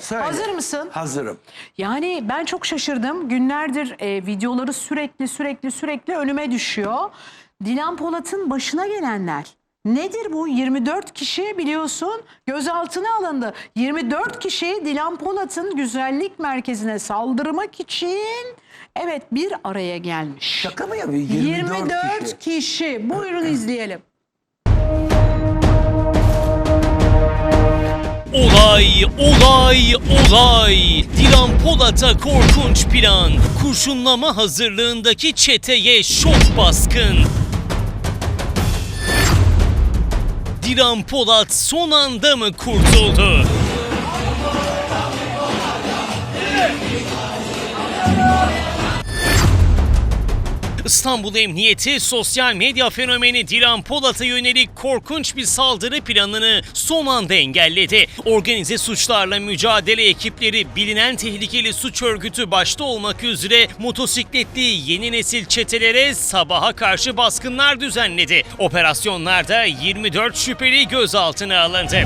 Söyle. Hazır mısın? Hazırım. Yani ben çok şaşırdım. Günlerdir e, videoları sürekli sürekli sürekli önüme düşüyor. Dilan Polat'ın başına gelenler. Nedir bu? 24 kişi biliyorsun gözaltına alındı. 24 kişi Dilan Polat'ın güzellik merkezine saldırmak için evet bir araya gelmiş. Şaka mı yapıyor? 24, 24 kişi. kişi. Buyurun izleyelim. Olay, olay, olay. Dilan Polat'a korkunç plan. Kurşunlama hazırlığındaki çeteye şok baskın. Dilan Polat son anda mı kurtuldu? İstanbul Emniyeti sosyal medya fenomeni Dilan Polat'a yönelik korkunç bir saldırı planını son anda engelledi. Organize suçlarla mücadele ekipleri bilinen tehlikeli suç örgütü başta olmak üzere motosikletli yeni nesil çetelere sabaha karşı baskınlar düzenledi. Operasyonlarda 24 şüpheli gözaltına alındı.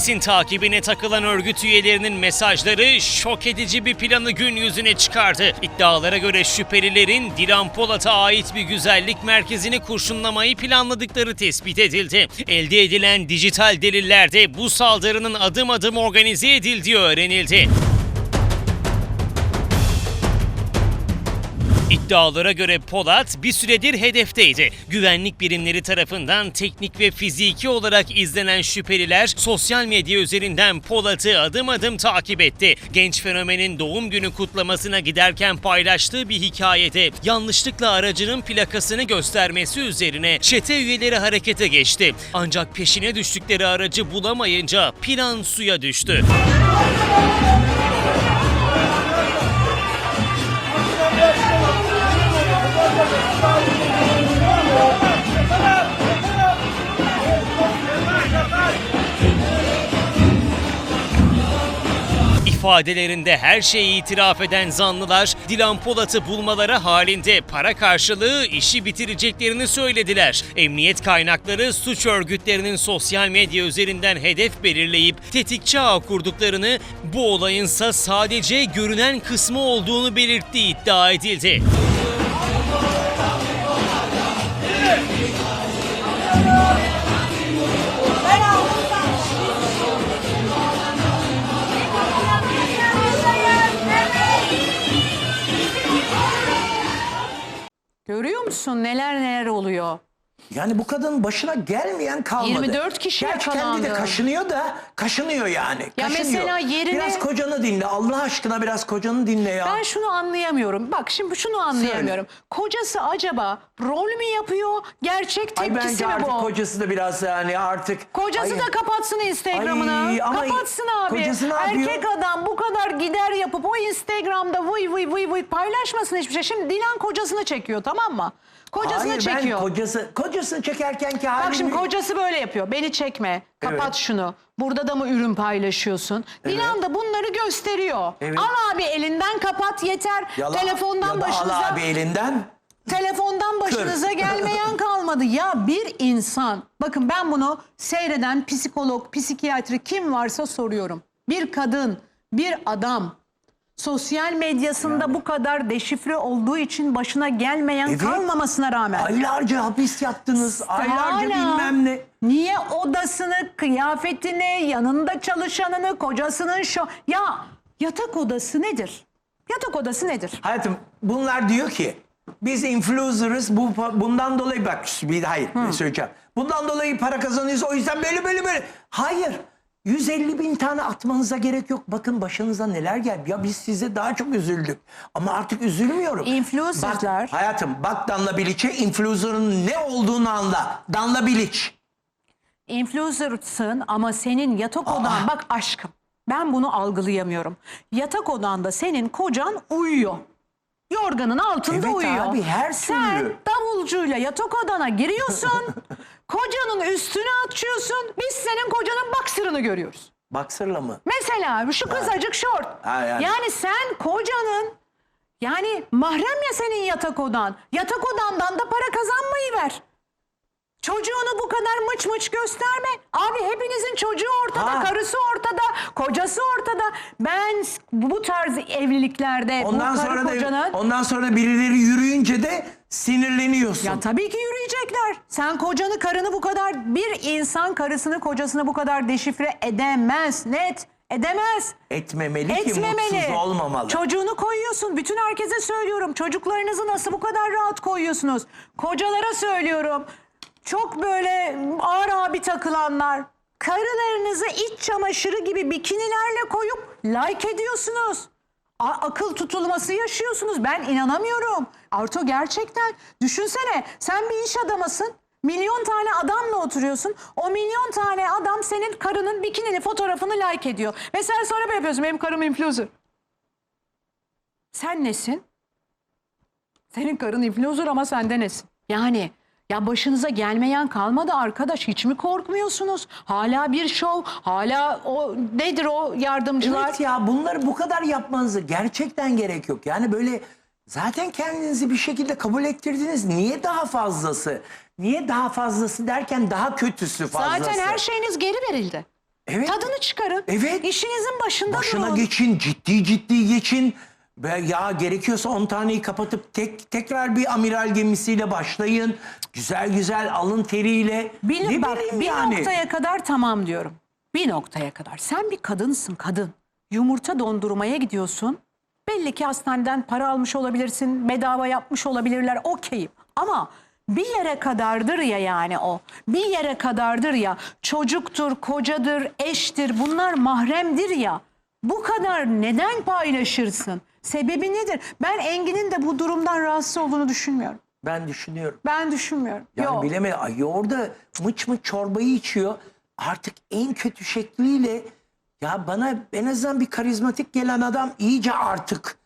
Polisin takibine takılan örgüt üyelerinin mesajları şok edici bir planı gün yüzüne çıkardı. İddialara göre şüphelilerin Dilan Polat'a ait bir güzellik merkezini kurşunlamayı planladıkları tespit edildi. Elde edilen dijital delillerde bu saldırının adım adım organize edildiği öğrenildi. İddialara göre Polat bir süredir hedefteydi. Güvenlik birimleri tarafından teknik ve fiziki olarak izlenen şüpheliler sosyal medya üzerinden Polat'ı adım adım takip etti. Genç fenomenin doğum günü kutlamasına giderken paylaştığı bir hikayede yanlışlıkla aracının plakasını göstermesi üzerine çete üyeleri harekete geçti. Ancak peşine düştükleri aracı bulamayınca plan suya düştü. İfadelerinde her şeyi itiraf eden zanlılar Dilan Polat'ı bulmaları halinde para karşılığı işi bitireceklerini söylediler. Emniyet kaynakları suç örgütlerinin sosyal medya üzerinden hedef belirleyip tetikçi ağ kurduklarını bu olayınsa sadece görünen kısmı olduğunu belirttiği iddia edildi. Görüyor musun neler neler oluyor? Yani bu kadının başına gelmeyen kalmadı. 24 kişi Gerçi kendi de kaşınıyor da kaşınıyor yani. Ya kaşınıyor. mesela yerine- Biraz kocanı dinle. Allah aşkına biraz kocanı dinle ya. Ben şunu anlayamıyorum. Bak şimdi şunu anlayamıyorum. Kocası acaba rol mü yapıyor? Gerçek Ay tepkisi bence mi artık bu? kocası da biraz yani artık. Kocası Ay, da kapatsın Instagram'ını. Ay, ama Kapatsın abi. kocası ne yapıyor? Erkek adam bu kadar gider yapıp o Instagram'da vıy vıy vıy vıy paylaşmasın hiçbir şey. Şimdi Dilan kocasını çekiyor tamam mı? Kocasını Hayır çekiyor. ben kocası, kocasını çekerken ki Bak şimdi kocası böyle yapıyor. Beni çekme. Kapat Evet. şunu. Burada da mı ürün paylaşıyorsun? Dilan da bunları gösteriyor. Evet. Al abi elinden kapat yeter. Yala- Telefondan ya da başınıza Al abi elinden. telefondan başınıza gelmeyen kalmadı. Ya bir insan, bakın ben bunu seyreden psikolog, psikiyatri kim varsa soruyorum. Bir kadın, bir adam sosyal medyasında bu kadar deşifre olduğu için başına gelmeyen Evet. kalmamasına rağmen. Aylarca hapis yattınız. Aylarca Hala bilmem ne. Niye odasını, kıyafetini, yanında çalışanını, kocasının şu... Ya yatak odası nedir? Yatak odası nedir? Hayatım bunlar diyor ki biz influencer'ız bu bundan dolayı bak bir hayır ne söyleyeceğim. Bundan dolayı para kazanıyoruz o yüzden böyle böyle böyle. Hayır. 150 bin tane atmanıza gerek yok. Bakın başınıza neler geldi. Ya biz size daha çok üzüldük. Ama artık üzülmüyorum. Influencer'lar- Bak, hayatım bak Danla Bilic'e influencer'ın ne olduğunu anla. Danla Bilic. Influencer'sın ama senin yatak odan bak aşkım ben bunu algılayamıyorum. Yatak odanda senin kocan uyuyor. Yorganın altında Evet uyuyor. abi, her Sen türlü. davulcuyla yatak odana giriyorsun. kocanın üstünü açıyorsun. Biz senin kocanın baksırını görüyoruz. Baksırla mı? Mesela şu kısacık şort. Ha, yani. yani sen kocanın yani mahrem ya senin yatak odan. Yatak odandan da para kazanmayı ver. Çocuğunu bu kadar mıç mıç gösterme. Abi hepinizin çocuğu ortada, Ha. karısı ortada, kocası ortada. Ben s- bu tarz evliliklerde Ondan bu karı sonra da kocanın... ondan sonra birileri yürüyünce de sinirleniyorsun. Ya tabii ki yürüyecekler. Sen kocanı karını bu kadar bir insan karısını kocasını bu kadar deşifre edemez. Net edemez. Etmemeli ki Etmemeli. mutsuz olmamalı. Çocuğunu koyuyorsun. Bütün herkese söylüyorum. Çocuklarınızı nasıl bu kadar rahat koyuyorsunuz? Kocalara söylüyorum. Çok böyle ağır abi takılanlar. Karılarınızı iç çamaşırı gibi bikinilerle koyup like ediyorsunuz. A- akıl tutulması yaşıyorsunuz. Ben inanamıyorum. Arto gerçekten düşünsene sen bir iş adamısın. Milyon tane adamla oturuyorsun. O milyon tane adam senin karının bikinili fotoğrafını like ediyor. Ve sen sonra böyle yapıyorsun. Benim karım influencer. Sen nesin? Senin karın influencer ama sende nesin? Yani ya başınıza gelmeyen kalmadı arkadaş. Hiç mi korkmuyorsunuz? Hala bir şov, hala o nedir o yardımcılar? Evet ya bunları bu kadar yapmanızı gerçekten gerek yok. Yani böyle zaten kendinizi bir şekilde kabul ettirdiniz. Niye daha fazlası? Niye daha fazlası derken daha kötüsü fazlası? Zaten her şeyiniz geri verildi. Evet. Tadını çıkarın. Evet. İşinizin başında Başına durun. geçin, ciddi ciddi geçin. Ya gerekiyorsa 10 taneyi kapatıp tek tekrar bir amiral gemisiyle başlayın. Güzel güzel alın teriyle. Bir, ne bak, bileyim bir yani. noktaya kadar tamam diyorum. Bir noktaya kadar. Sen bir kadınsın kadın. Yumurta dondurmaya gidiyorsun. Belli ki hastaneden para almış olabilirsin. Bedava yapmış olabilirler. Okeyim. Ama bir yere kadardır ya yani o. Bir yere kadardır ya. Çocuktur, kocadır, eştir. Bunlar mahremdir ya. Bu kadar neden paylaşırsın? Sebebi nedir? Ben Engin'in de bu durumdan rahatsız olduğunu düşünmüyorum. Ben düşünüyorum. Ben düşünmüyorum. Yani Yok. bilemedim. Ay orada mıç mıç çorbayı içiyor. Artık en kötü şekliyle ya bana en azından bir karizmatik gelen adam iyice artık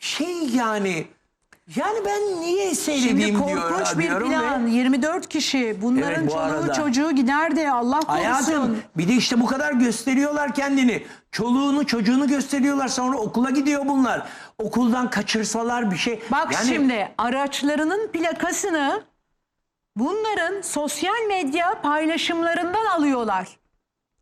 şey yani yani ben niye Şimdi seyredeyim diyor, korkunç bir diyorum ve- plan. 24 kişi. Bunların Evet, bu çoluğu arada. çocuğu gider de Allah korusun. Hayatım bir de işte bu kadar gösteriyorlar kendini. Çoluğunu çocuğunu gösteriyorlar sonra okula gidiyor bunlar. Okuldan kaçırsalar bir şey. Bak Yani şimdi araçlarının plakasını bunların sosyal medya paylaşımlarından alıyorlar.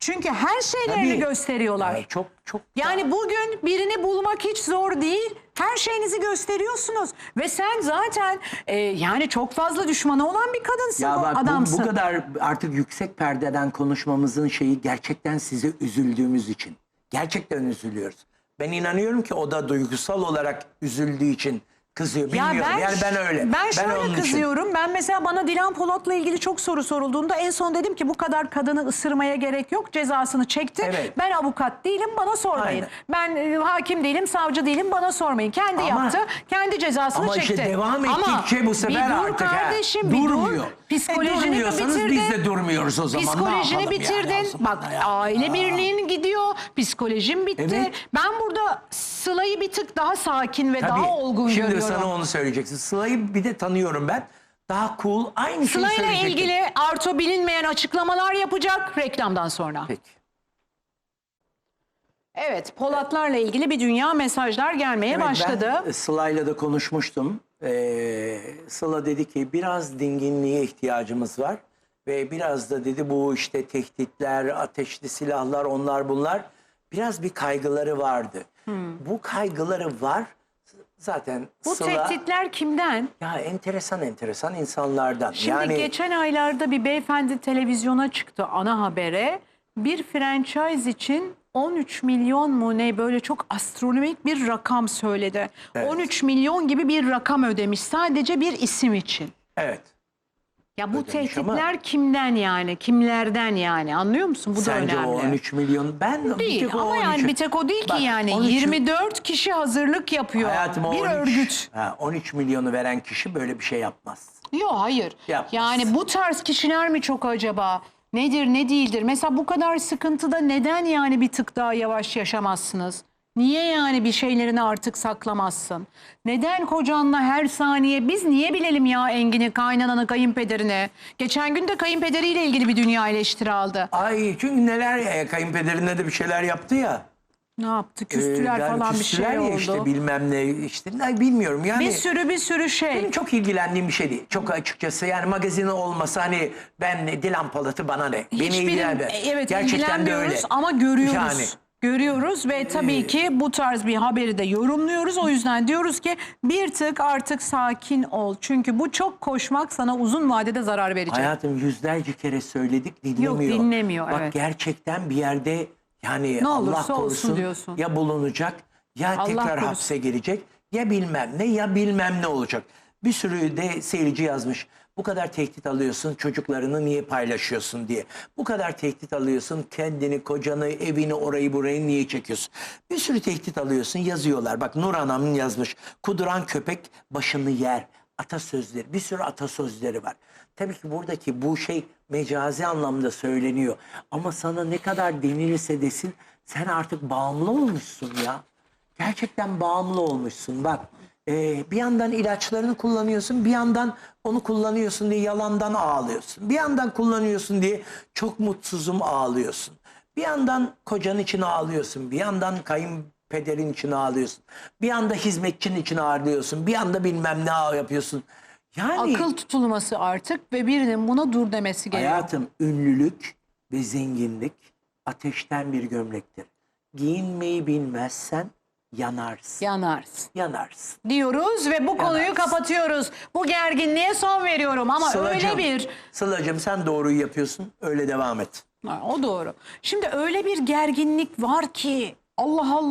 Çünkü her şeylerini Tabii. gösteriyorlar. Ay, çok çok Yani bugün birini bulmak hiç zor değil. Her şeyinizi gösteriyorsunuz. Ve sen zaten e, yani çok fazla düşmanı olan bir kadınsın, Ya bak bu, adamsın. bu kadar artık yüksek perdeden konuşmamızın şeyi gerçekten size üzüldüğümüz için. Gerçekten üzülüyoruz. Ben inanıyorum ki o da duygusal olarak üzüldüğü için kızıyor. Bilmiyorum. yani ben öyle. Ben şöyle onun için. kızıyorum. Ben mesela bana Dilan Polat'la ilgili çok soru sorulduğunda en son dedim ki bu kadar kadını ısırmaya gerek yok. Cezasını çekti. Evet. Ben avukat değilim bana sormayın. Aynen. Ben e, hakim değilim, savcı değilim bana sormayın. Kendi Ama- yaptı. Kendi cezasını Ama çekti. işte devam Ama ettikçe bu sefer bir dur artık kardeşim, bir durmuyor. dur. Psikolojini E, bitirdin. biz de durmuyoruz o zaman. Psikolojini bitirdin. yani Bak ya? aile birliğin gidiyor. Psikolojin bitti. Evet. Ben burada Sıla'yı bir tık daha sakin ve daha olgun Şimdi görüyorum. sana onu söyleyeceksin. Sıla'yı bir de tanıyorum ben. Daha cool. Aynı şeyi Sıla ile söyleyecektim. ilgili Arto bilinmeyen açıklamalar yapacak reklamdan sonra. Peki. Evet Polatlarla ilgili bir dünya mesajlar gelmeye Evet, başladı. Ben Sıla'yla da konuşmuştum. Ee, Sıla dedi ki biraz dinginliğe ihtiyacımız var. Ve biraz da dedi bu işte tehditler, ateşli silahlar onlar bunlar. Biraz bir kaygıları vardı. Bu kaygıları var. Zaten Hmm. Bu Sıla tehditler kimden? ya enteresan enteresan insanlardan. Şimdi yani geçen aylarda bir beyefendi televizyona çıktı ana habere. Bir franchise için 13 milyon mu ne böyle çok astronomik bir rakam söyledi. Evet. 13 milyon gibi bir rakam ödemiş sadece bir isim için. evet. Ya bu Ödemiş tehditler ama- kimden yani? Kimlerden yani? Anlıyor musun? Bu da Sence önemli. o 13 milyon ben bir Değil tek o ama 13 yani bir tek o değil Bak, ki yani 13 24 kişi hazırlık yapıyor. Hayatım o bir 13 örgüt. Ha, 13 milyonu veren kişi böyle bir şey yapmaz. Yok hayır. Yapmaz. Yani bu tarz kişiler mi çok acaba? Nedir ne değildir? Mesela bu kadar sıkıntıda neden yani bir tık daha yavaş yaşamazsınız? Niye yani bir şeylerini artık saklamazsın? Neden kocanla her saniye biz niye bilelim ya Engin'i, kaynananı, kayınpederini? Geçen gün de kayınpederiyle ilgili bir dünya eleştiri aldı. Ay çünkü neler ya kayınpederine de bir şeyler yaptı ya. Ne yaptı? Küstüler Ee, yani falan bir küstüler şey ya oldu. işte bilmem ne işte ne bilmiyorum yani. bir sürü bir sürü şey. Benim çok ilgilendiğim bir şey değil. Çok açıkçası yani magazini olmasa hani ben Dilan Polat'ı bana ne? Beni Hiçbiri- ilgilenmez. evet Gerçekten de öyle. ama görüyoruz. Yani. Görüyoruz ve tabii ki bu tarz bir haberi de yorumluyoruz. O yüzden diyoruz ki bir tık artık sakin ol. Çünkü bu çok koşmak sana uzun vadede zarar verecek. Hayatım yüzlerce kere söyledik dinlemiyor. dinlemiyor, Bak evet. gerçekten bir yerde yani Ne Allah olursa olsun korusun diyorsun. ya bulunacak ya Allah tekrar korusun. hapse girecek ya bilmem ne ya bilmem ne olacak. Bir sürü de seyirci yazmış. Bu kadar tehdit alıyorsun çocuklarını niye paylaşıyorsun diye. Bu kadar tehdit alıyorsun kendini, kocanı, evini, orayı burayı niye çekiyorsun? Bir sürü tehdit alıyorsun yazıyorlar. Bak Nur Anam'ın yazmış. Kuduran köpek başını yer. Atasözleri bir sürü atasözleri var. Tabii ki buradaki bu şey mecazi anlamda söyleniyor. Ama sana ne kadar denilirse desin sen artık bağımlı olmuşsun ya. Gerçekten bağımlı olmuşsun bak. E, bir yandan ilaçlarını kullanıyorsun bir yandan onu kullanıyorsun diye yalandan ağlıyorsun. Bir yandan kullanıyorsun diye çok mutsuzum ağlıyorsun. Bir yandan kocan için ağlıyorsun. Bir yandan kayınpederin için ağlıyorsun. Bir yanda hizmetçin için ağlıyorsun. Bir yanda bilmem ne ağ yapıyorsun. Yani Akıl tutulması artık ve birinin buna dur demesi gerekiyor. hayatım ünlülük ve zenginlik ateşten bir gömlektir. Giyinmeyi bilmezsen yanarsın. Yanarsın. Yanarsın. Diyoruz ve bu konuyu Yanarsın. kapatıyoruz. Bu gerginliğe son veriyorum ama öyle bir... Sıla'cığım sen doğruyu yapıyorsun. Öyle devam et. Ha, o doğru. Şimdi öyle bir gerginlik var ki Allah Allah.